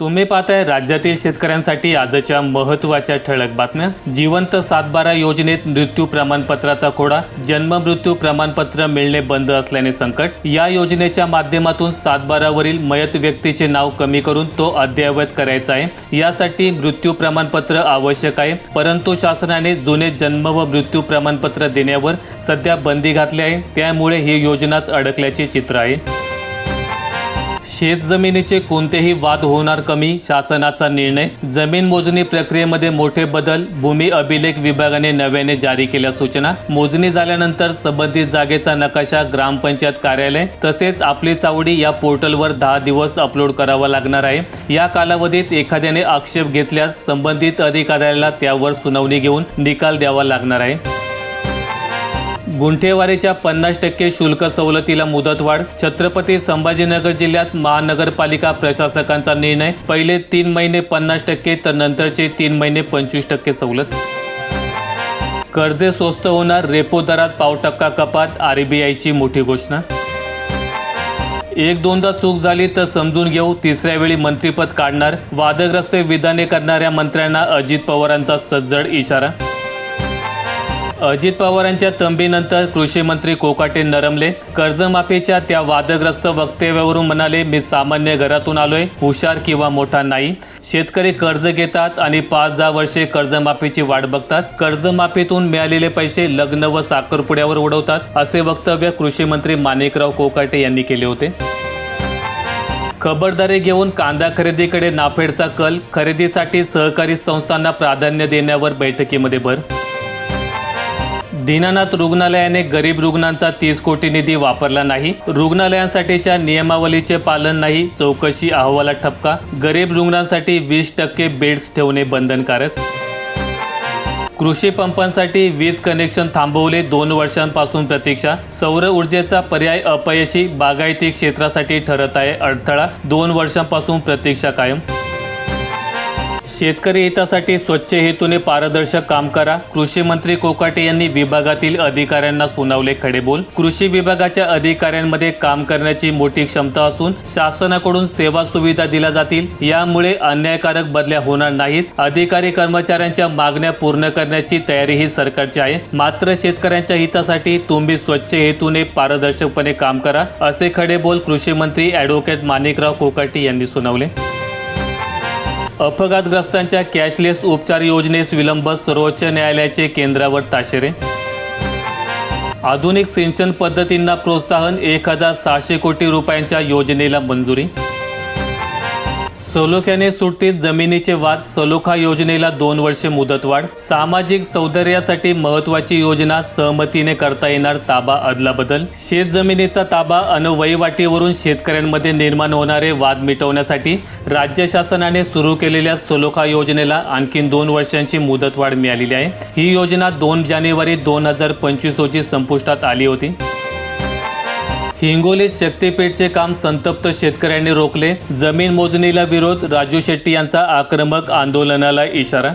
तुम्ही पाहताय राज्यातील शेतकऱ्यांसाठी आजच्या महत्त्वाच्या ठळक बातम्या. जिवंत सातबारा योजनेत मृत्यू प्रमाणपत्राचा खोडा जन्म मृत्यू प्रमाणपत्र मिळणे बंद असल्याने संकट. या योजनेच्या माध्यमातून सातबारावरील मयत व्यक्तीचे नाव कमी करून तो अद्ययावत करायचा आहे. यासाठी मृत्यू प्रमाणपत्र आवश्यक आहे परंतु शासनाने जुने जन्म व मृत्यू प्रमाणपत्र देण्यावर सध्या बंदी घातली आहे. त्यामुळे ही योजनाच अडकल्याचे चित्र आहे. शेत जमिनीचे कोणतेही वाद होणार कमी शासनाचा निर्णय. जमीन मोजणी प्रक्रियेमध्ये मोठे बदल. भूमी अभिलेख विभागाने नव्याने जारी केल्या सूचना. मोजणी झाल्यानंतर संबंधित जागेचा नकाशा ग्रामपंचायत कार्यालय तसेच आपली चावडी या पोर्टलवर दहा दिवस अपलोड करावा लागणार आहे. या कालावधीत एखाद्याने आक्षेप घेतल्यास संबंधित अधिकाऱ्याला त्यावर सुनावणी घेऊन निकाल द्यावा लागणार आहे. गुंठेवारीच्या पन्नास टक्के शुल्क सवलतीला मुदतवाढ छत्रपती संभाजीनगर जिल्ह्यात महानगरपालिका प्रशासकांचा निर्णय. पहिले तीन महिने पन्नास टक्के तर नंतरचे तीन महिने पंचवीस टक्के सवलत. कर्जे स्वस्त होणार रेपो दरात पाव टक्का कपात आरबीआयची मोठी घोषणा. एक दोनदा चूक झाली तर समजून घेऊ तिसऱ्या वेळी मंत्रीपद काढणार वादग्रस्त विधाने करणाऱ्या मंत्र्यांना अजित पवारांचा सज्जड इशारा. अजित पवारांच्या तंबीनंतर कृषी मंत्री कोकाटे नरमले. कर्जमाफीच्या त्या वादग्रस्त वक्तव्यावरून म्हणाले मी सामान्य घरातून आलोय हुशार किंवा मोठा नाही. शेतकरी कर्ज घेतात आणि पाच दहा वर्षे कर्जमाफीची वाट बघतात. कर्जमाफीतून मिळालेले पैसे लग्न व साखरपुड्यावर उडवतात असे वक्तव्य कृषी मंत्री माणिकराव कोकाटे यांनी केले होते. खबरदारी घेऊन कांदा खरेदीकडे नाफेडचा कल खरेदीसाठी सहकारी संस्थांना प्राधान्य देण्यावर बैठकीमध्ये भर दीनानाथ रुग्णालयाने गरीब रुग्णांचा तीस कोटी निधी वापरला नाही. रुग्णालयांसाठीच्या नियमावलीचे पालन नाही चौकशी अहवालात ठपका. गरीब रुग्णांसाठी वीस टक्के बेड्स ठेवणे बंधनकारक. कृषी पंपांसाठी वीज कनेक्शन थांबवले दोन वर्षांपासून प्रतीक्षा. सौर ऊर्जेचा पर्याय अपयशी बागायती क्षेत्रासाठी ठरत आहे अडथळा. दोन वर्षांपासून प्रतीक्षा कायम. शेतकरी हितासाठी स्वच्छ हेतूने पारदर्शक काम करा. कृषी मंत्री कोकाटे यांनी विभागातील अधिकाऱ्यांना सुनावले खडेबोल. कृषी विभागाच्या अधिकाऱ्यांमध्ये काम करण्याची मोठी क्षमता असून शासनाकडून सेवा सुविधा दिल्या जातील. यामुळे अन्यायकारक बदल्या होणार नाहीत. अधिकारी कर्मचाऱ्यांच्या मागण्या पूर्ण करण्याची तयारी ही सरकारची आहे. मात्र शेतकऱ्यांच्या हितासाठी तुम्ही स्वच्छ हेतूने पारदर्शकपणे काम करा असे खडेबोल कृषी मंत्री ॲडव्होकेट माणिकराव कोकाटे यांनी सुनावले. अपघातग्रस्तांच्या कॅशलेस उपचार योजनेस विलंब सर्वोच्च न्यायालयाचे केंद्रावर ताशेरे. आधुनिक सिंचन पद्धतींना प्रोत्साहन एक हजार सहाशे कोटी रुपयांच्या योजनेला मंजुरी. सलोख्याने सुट्टीत जमिनीचे वाद सलोखा योजनेला दोन वर्षे मुदतवाढ सामाजिक सौंदर्यासाठी महत्वाची योजना सहमतीने करता येणार ताबा अदलाबदल शेत जमिनीचा ताबा अन वहिवाटीवरून शेतकऱ्यांमध्ये निर्माण होणारे वाद मिटवण्यासाठी राज्य शासनाने सुरू केलेल्या सलोखा योजनेला आणखी दोन वर्षांची मुदतवाढ मिळालेली आहे. ही योजना दोन जानेवारी दोन हजार पंचवीस रोजी संपुष्टात आली होती. हिंगोली शक्तीपीठचे काम संतप्त शेतकऱ्यांनी रोखले. जमीन मोजणीला विरोध राजू शेट्टी यांचा आक्रमक आंदोलनाला इशारा.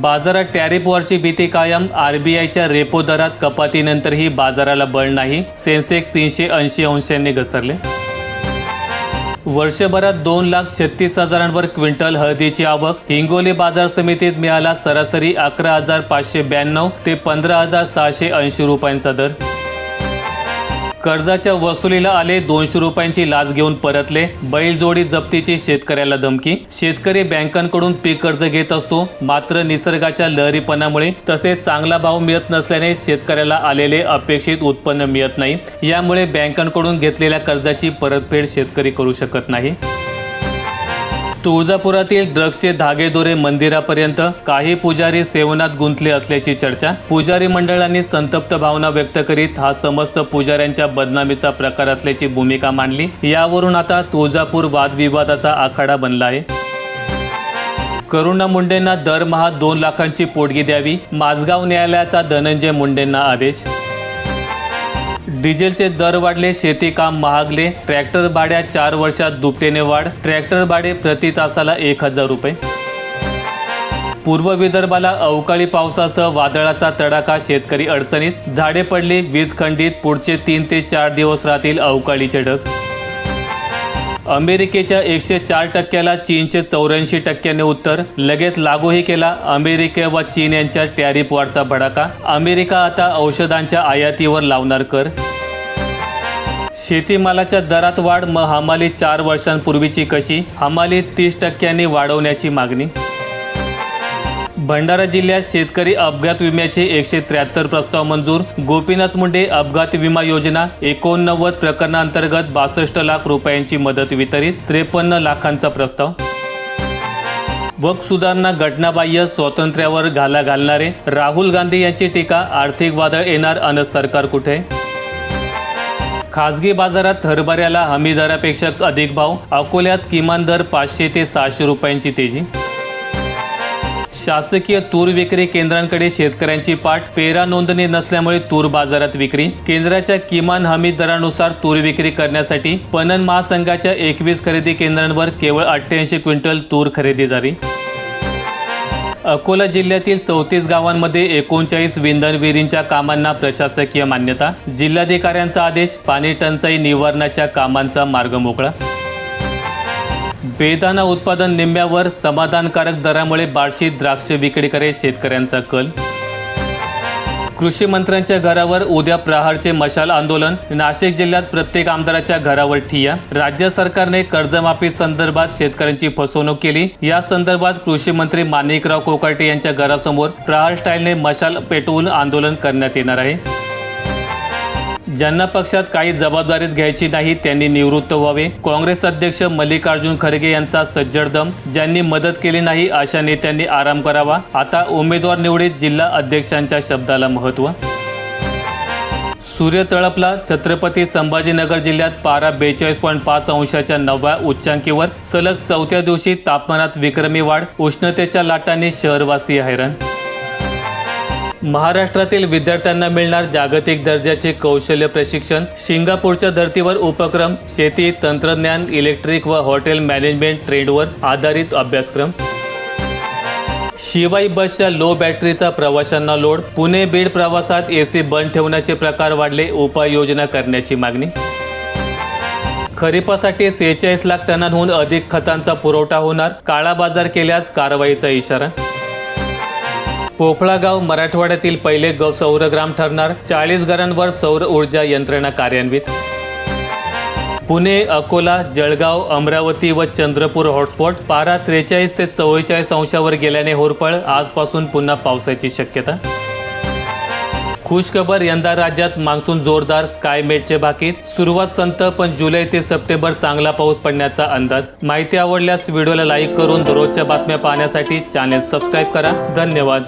बाजारात टॅरिफवरची भीती कायम आरबीआयच्या रेपो दरात कपातीनंतरही बाजाराला बळ नाही सेन्सेक्स तीनशे ऐंशी अंशांनी घसरले. वर्षभरात दोन लाख छत्तीस हजारांवर क्विंटल हळदीची आवक हिंगोली बाजार समितीत मिळाला सरासरी अकरा हजार पाचशे ब्याण्णव ते पंधरा हजार सहाशे ऐंशी रुपयांचा दर. कर्जाच्या वसुलीला आले दोनशे रुपयांची लाच घेऊन परतले. बैलजोडी जप्तीची शेतकऱ्याला धमकी. शेतकरी बँकांकडून पीक कर्ज घेत असतो. मात्र निसर्गाच्या लहरीपणामुळे तसेच चांगला भाव मिळत नसल्याने शेतकऱ्याला आलेले अपेक्षित उत्पन्न मिळत नाही. यामुळे बँकांकडून घेतलेल्या कर्जाची परतफेड शेतकरी करू शकत नाही. तुळजापुरातील ड्रग्सचे धागेदोरे मंदिरापर्यंत काही पुजारी सेवनात गुंतले असल्याची चर्चा पुजारी मंडळांनी संतप्त भावना व्यक्त करीत हा समस्त पुजाऱ्यांच्या बदनामीचा प्रकार असल्याची भूमिका मांडली. यावरून आता तुळजापूर वादविवादाचा आखाडा बनला आहे. करुणा मुंडेंना दरमहा दोन लाखांची पोटगी द्यावी माझगाव न्यायालयाचा धनंजय मुंडेंना आदेश डिझेलचे दर वाढले शेती काम महागले ट्रॅक्टर भाड्या चार वर्षात दुपटीने वाढ ट्रॅक्टर भाडे प्रति तासाला एक हजार रुपये. पूर्व विदर्भाला अवकाळी पावसासह वादळाचा तडाखा शेतकरी अडचणीत झाडे पडली वीज खंडित पुढचे तीन ते चार दिवस राहतील अवकाळीचे ढग. अमेरिकेच्या एकशे चार टक्क्याला चीनचे चौऱ्याऐंशी टक्क्याने उत्तर. लगेच लागूही केला. अमेरिका व चीन यांच्या टॅरिफ वाढचा भडाका. अमेरिका आता औषधांच्या आयातीवर लावणार कर. शेतीमालाच्या दरात वाढ मग हमाली चार वर्षांपूर्वीची कशी? हमाली तीस टक्क्यांनी वाढवण्याची मागणी. भंडारा जिल्ह्यात शेतकरी अपघात विम्याचे एकशे त्र्याहत्तर प्रस्ताव मंजूर. गोपीनाथ मुंडे अपघात विमा योजना एकोणनव्वद प्रकरणांतर्गत बासष्ट लाख रुपयांची मदत वितरित त्रेपन्न लाखांचा प्रस्ताव. वक सुधारणा घटनाबाह्य स्वातंत्र्यावर घाला घालणारे राहुल गांधी यांची टीका आर्थिक वादळ येणार अन सरकार कुठे? खासगी बाजारात हरभऱ्याला हमी दरापेक्षा अधिक भाव अकोल्यात किमान दर पाचशे ते सहाशे रुपयांची तेजी. शासकीय तूर विक्री केंद्रांकडे शेतकऱ्यांची पाठ पेरा नोंदणी नसल्यामुळे तूर बाजारात विक्री. केंद्राच्या किमान हमी दरानुसार तूर विक्री करण्यासाठी पणन महासंघाच्या एकवीस खरेदी केंद्रांवर केवळ अठ्ठ्याऐंशी क्विंटल तूर खरेदी झाली अकोला जिल्ह्यातील चौतीस गावांमध्ये एकोणचाळीस विंधन विहिरींच्या कामांना प्रशासकीय मान्यता. जिल्हाधिकाऱ्यांचा आदेश पाणी टंचाई निवारणाच्या कामांचा मार्ग मोकळा. बेदाना उत्पादन निम्म्यावर समाधानकारक दरामुळे बार्शी द्राक्ष विक्रीकडे शेतकऱ्यांचा कल. कृषी मंत्र्यांच्या घरावर उद्या प्रहारचे मशाल आंदोलन. नाशिक जिल्ह्यात प्रत्येक आमदाराच्या घरावर ठिया राज्य सरकारने कर्जमाफी संदर्भात शेतकऱ्यांची फसवणूक केली. या संदर्भात कृषी मंत्री माणिकराव कोकाटे यांच्या घरासमोर प्रहार स्टाईलने मशाल पेटवून आंदोलन करण्यात येणार आहे. ज्यांना पक्षात काही जबाबदारीत घ्यायची नाही त्यांनी निवृत्त व्हावे. काँग्रेस अध्यक्ष मल्लिकार्जुन खरगे यांचा सज्जडदम ज्यांनी मदत केली नाही अशा नेत्यांनी आराम करावा. आता उमेदवार निवडीत जिल्हा अध्यक्षांच्या शब्दाला महत्त्व सूर्य तळपला छत्रपती संभाजीनगर जिल्ह्यात पारा बेचाळीस पॉईंट पाच अंशाच्या नवव्या उच्चांकीवर सलग चौथ्या दिवशी तापमानात विक्रमी वाढ उष्णतेच्या लाटांनी शहरवासी हैराण. महाराष्ट्रातील विद्यार्थ्यांना मिळणार जागतिक दर्जाचे कौशल्य प्रशिक्षण सिंगापूरच्या धर्तीवर उपक्रम शेती तंत्रज्ञान इलेक्ट्रिक व हॉटेल मॅनेजमेंट ट्रेंडवर आधारित अभ्यासक्रम. शिवाई बसच्या लो बॅटरीचा प्रवाशांना लोड पुणे बीड प्रवासात एसी बंद ठेवण्याचे प्रकार वाढले उपाययोजना करण्याची मागणी. खरीपासाठी सेहेचाळीस लाख टनांहून अधिक खतांचा पुरवठा होणार काळा बाजार केल्यास कारवाईचा इशारा. पोफळागाव मराठवाड्यातील पहिले ग सौरग्राम ठरणार. चाळीस घरांवर सौर ऊर्जा यंत्रणा कार्यान्वित. पुणे अकोला जळगाव अमरावती व चंद्रपूर हॉटस्पॉट. पारा त्रेचाळीस ते चव्वेचाळीस अंशावर गेल्याने होरपळ. आजपासून पुन्हा पावसाची शक्यता. खुशखबर यंदा राज्यात मान्सून जोरदार स्कायमेटचे बाकीत सुरुवात संत पण जुलै ते सप्टेंबर चांगला पाऊस पडण्याचा अंदाज. माहिती आवडल्यास व्हिडिओला लाईक करून दररोजच्या बातम्या पाहण्यासाठी चॅनेल सबस्क्राईब करा. धन्यवाद.